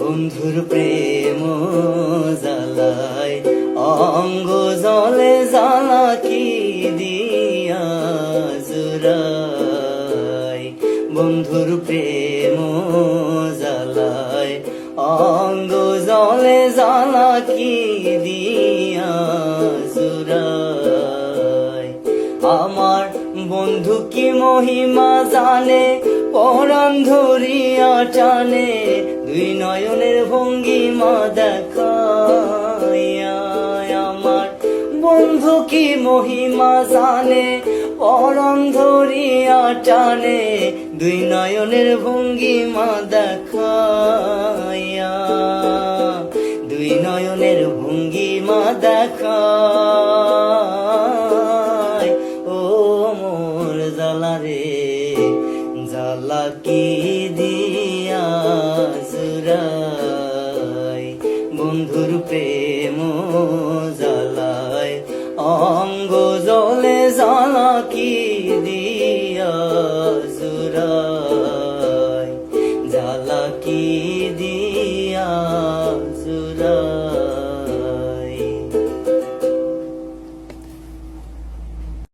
বন্ধুর প্রেম জ্বালায়, অঙ্গ জলে জ্বালা কি দিয়া জুরাই বন্ধুর প্রেম জ্বালায়, অঙ্গ জলে জ্বালা কি দিয়া জুরাই আমার বন্ধু কি মহিমা জানে, পরাণ ধরিয়া টানে দুই নয়নের ভঙ্গি ভঙ্গিমা দেখাইয়া আমার। বন্ধু কি মহিমা জানে পরাণ ধরিয়া টানে, দুই নয়নের ভঙ্গি ভঙ্গিমা দেখাইয়া দুই নয়নের ভঙ্গিমা দেখায় ও মোর জ্বালা রে চালাকি দিয়া জুরাই বন্ধুর প্রেম জ্বালায় অঙ্গ জলে চালাকি দিয়া জুরাই জ্বালাকি